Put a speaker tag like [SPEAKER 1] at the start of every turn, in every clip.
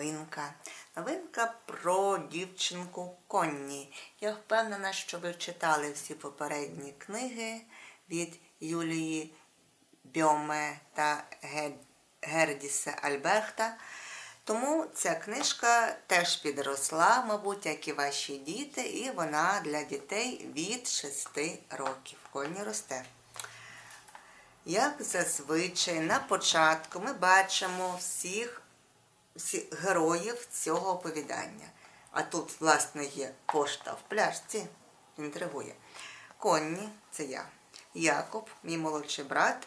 [SPEAKER 1] новинка. Новинка про дівчинку Конні. Я впевнена, що ви читали всі попередні книги від Юлії Бьоме та Гердіса Альберта. Тому ця книжка теж підросла, мабуть, як і ваші діти, і вона для дітей від 6 років. Конні росте. Як зазвичай на початку ми бачимо всіх героїв цього оповідання. А тут, власне, є пошта в пляшці. Інтригує. Конні це я. Якоб, мій молодший брат,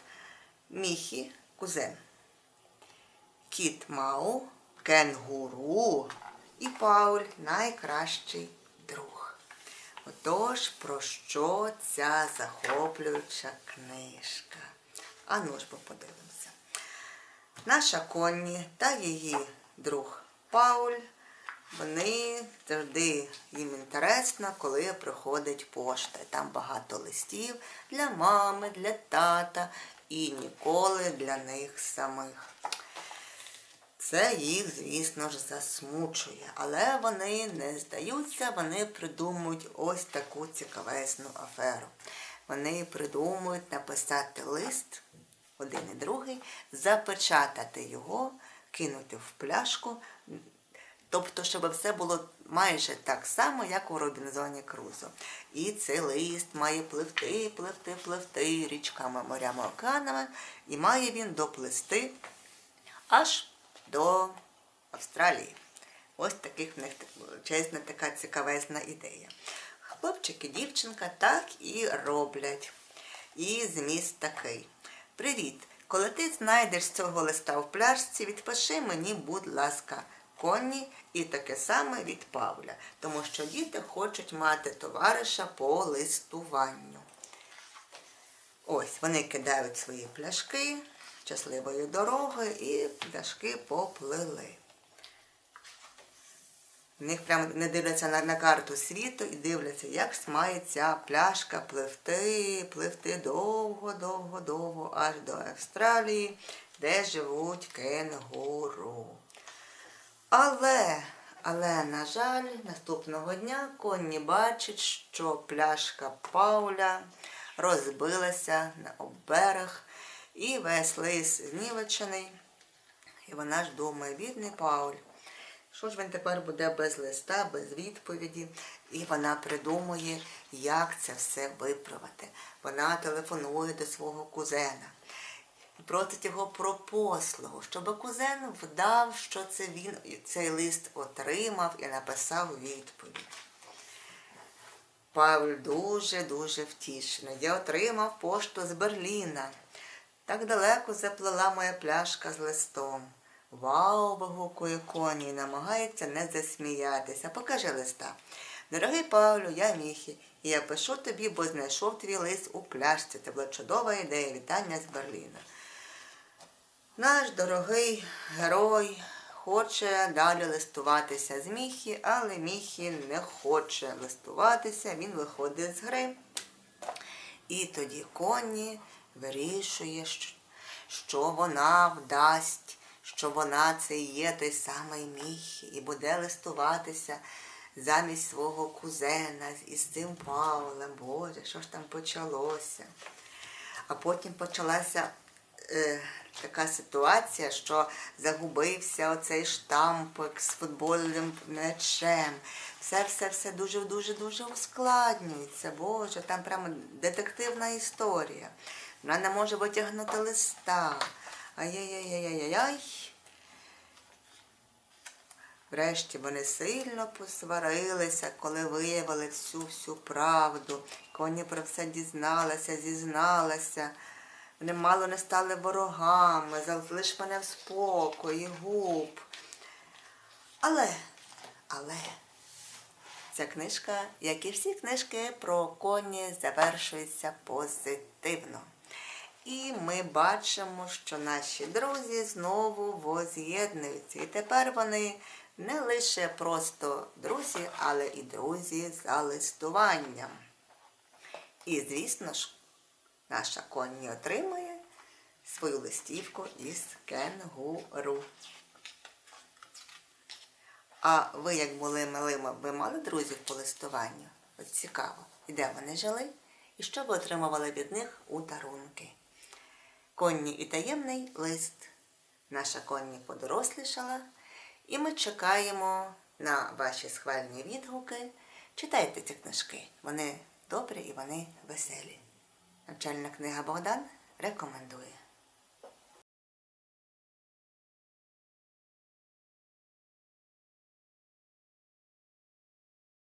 [SPEAKER 1] Міхі, кузен. Кіт Мау, кенгуру і Пауль найкращий друг. Отож, про що ця захоплююча книжка? Ану ж бо подивимося. Наша Конні та її друг Пауль, вони завжди їм інтересно, коли приходить пошта. Там багато листів для мами, для тата і ніколи для них самих. Це їх, звісно ж, засмучує, але вони не здаються, вони придумують ось таку цікавезну аферу. Вони придумують написати лист, один і другий, запечатати його, кинути в пляшку. Тобто, щоб все було майже так само, як у Робінзоні Крузо. І цей лист має пливти, пливти, пливти річками, морями, океанами, і має він доплисти аж до Австралії. Ось таких в них величезна така цікавезна ідея. Хлопчик і дівчинка так і роблять. І зміст такий. Привіт! Коли ти знайдеш цього листа в пляшці, відпиши мені, будь ласка, Конні і таке саме від Павля, тому що діти хочуть мати товариша по листуванню. Ось вони кидають свої пляшки щасливої дороги і пляшки поплили. В них прямо не дивляться на, на карту світу і дивляться, як має ця пляшка пливти, пливти довго, довго, довго, аж до Австралії, де живуть кенгуру. Але, але, на жаль, наступного дня Конні бачить, що пляшка Пауля розбилася на обберег, і весь лис знівечений. І вона ж думає, бідний Пауль, що ж він тепер буде без листа, без відповіді? І вона придумує, як це все виправити. Вона телефонує до свого кузена і просить його про послугу, щоб кузен вдав, що це він цей лист отримав і написав відповідь. Павль дуже-дуже втішений. Я отримав пошту з Берліна. Так далеко заплила моя пляшка з листом. Вау, вигукує коні і намагається не засміятися. Покажи листа. Дорогий Павлю, я Міхі, і я пишу тобі, бо знайшов твій лист у пляшці. Це була чудова ідея вітання з Берліна. Наш дорогий герой хоче далі листуватися з Міхі, але Міхі не хоче листуватися, він виходить з гри. І тоді Конні вирішує, що вона вдасть, що вона це і є той самий Міхі, і буде листуватися замість свого кузена із цим Павлем. Боже, що ж там почалося? А потім почалася е, така ситуація, що загубився оцей штампик з футбольним м'ячем. Все-все-все дуже-дуже-дуже ускладнюється. Боже, там прямо детективна історія. Вона не може витягнути листа. Ай-яй-яй-яй-яй-яй. Врешті вони сильно посварилися, коли виявили всю всю правду. Коні про все дізналася, зізналася. Вони мало не стали ворогами, залиш мене в спокої, губ. Але, але ця книжка, як і всі книжки про коні, завершується позитивно. І ми бачимо, що наші друзі знову воз'єднуються. І тепер вони не лише просто друзі, але і друзі за листуванням. І, звісно ж, наша Конні отримує свою листівку із кенгуру. А ви, як були малими, ви мали друзів по листуванню? От цікаво. І де вони жили? І що ви отримували від них у дарунки? Конні і таємний лист. Наша конні подорослішала, і ми чекаємо на ваші схвальні відгуки. Читайте ці книжки. Вони добрі і вони веселі. Навчальна книга Богдан рекомендує.